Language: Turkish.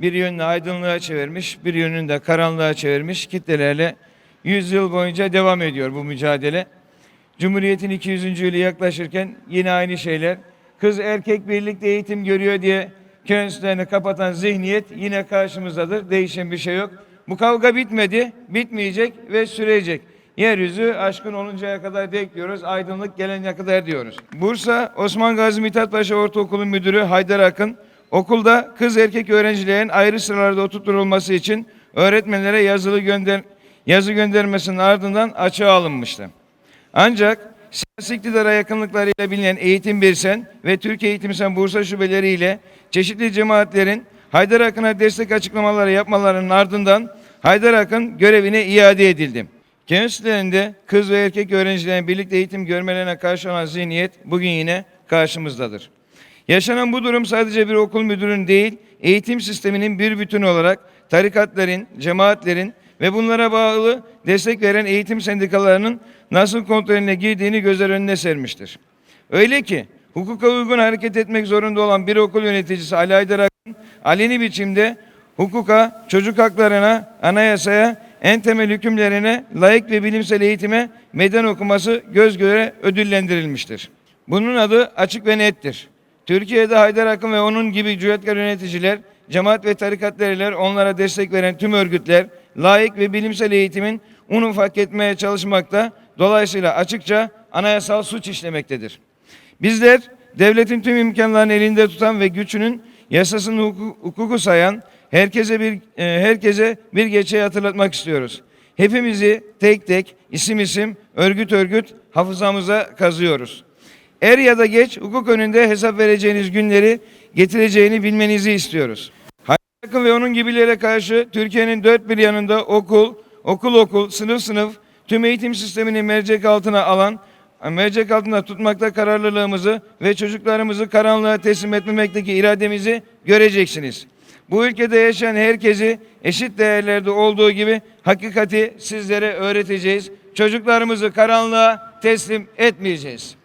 bir yönünü aydınlığa çevirmiş, bir yönünü de karanlığa çevirmiş kitlelerle 100 yıl boyunca devam ediyor bu mücadele. Cumhuriyet'in 200. yılı yaklaşırken yine aynı şeyler. Kız erkek birlikte eğitim görüyor diye köy kapatan zihniyet yine karşımızdadır. Değişen bir şey yok. Bu kavga bitmedi, bitmeyecek ve sürecek. Yeryüzü aşkın oluncaya kadar bekliyoruz, aydınlık gelene kadar diyoruz. Bursa Osman Gazi Mithat Paşa Ortaokulu Müdürü Haydar Akın, okulda kız erkek öğrencilerin ayrı sıralarda oturtulması için öğretmenlere yazılı gönder yazı göndermesinin ardından açığa alınmıştı. Ancak siyasi iktidara yakınlıklarıyla bilinen Eğitim Birsen ve Türkiye Eğitim Sen Bursa şubeleriyle çeşitli cemaatlerin Haydar Akın'a destek açıklamaları yapmalarının ardından Haydar Akın görevine iade edildi. Kendilerinde kız ve erkek öğrencilerin birlikte eğitim görmelerine karşı olan zihniyet bugün yine karşımızdadır. Yaşanan bu durum sadece bir okul müdürünün değil, eğitim sisteminin bir bütün olarak tarikatların, cemaatlerin ve bunlara bağlı destek veren eğitim sendikalarının nasıl kontrolüne girdiğini gözler önüne sermiştir. Öyle ki hukuka uygun hareket etmek zorunda olan bir okul yöneticisi Ali Aydar Akın, aleni biçimde hukuka, çocuk haklarına, anayasaya, en temel hükümlerine, layık ve bilimsel eğitime meydan okuması göz göre ödüllendirilmiştir. Bunun adı açık ve nettir. Türkiye'de Haydar Akın ve onun gibi cüretkar yöneticiler, cemaat ve tarikatlarıyla onlara destek veren tüm örgütler, layık ve bilimsel eğitimin un ufak etmeye çalışmakta, dolayısıyla açıkça anayasal suç işlemektedir. Bizler devletin tüm imkanlarını elinde tutan ve gücünün yasasını huku- hukuku sayan herkese bir e, herkese bir geçeyi hatırlatmak istiyoruz. Hepimizi tek tek isim isim örgüt örgüt hafızamıza kazıyoruz. Er ya da geç hukuk önünde hesap vereceğiniz günleri getireceğini bilmenizi istiyoruz. Haydar Akın ve onun gibilere karşı Türkiye'nin dört bir yanında okul, okul okul, sınıf sınıf tüm eğitim sistemini mercek altına alan, mercek altında tutmakta kararlılığımızı ve çocuklarımızı karanlığa teslim etmemekteki irademizi göreceksiniz. Bu ülkede yaşayan herkesi eşit değerlerde olduğu gibi hakikati sizlere öğreteceğiz. Çocuklarımızı karanlığa teslim etmeyeceğiz.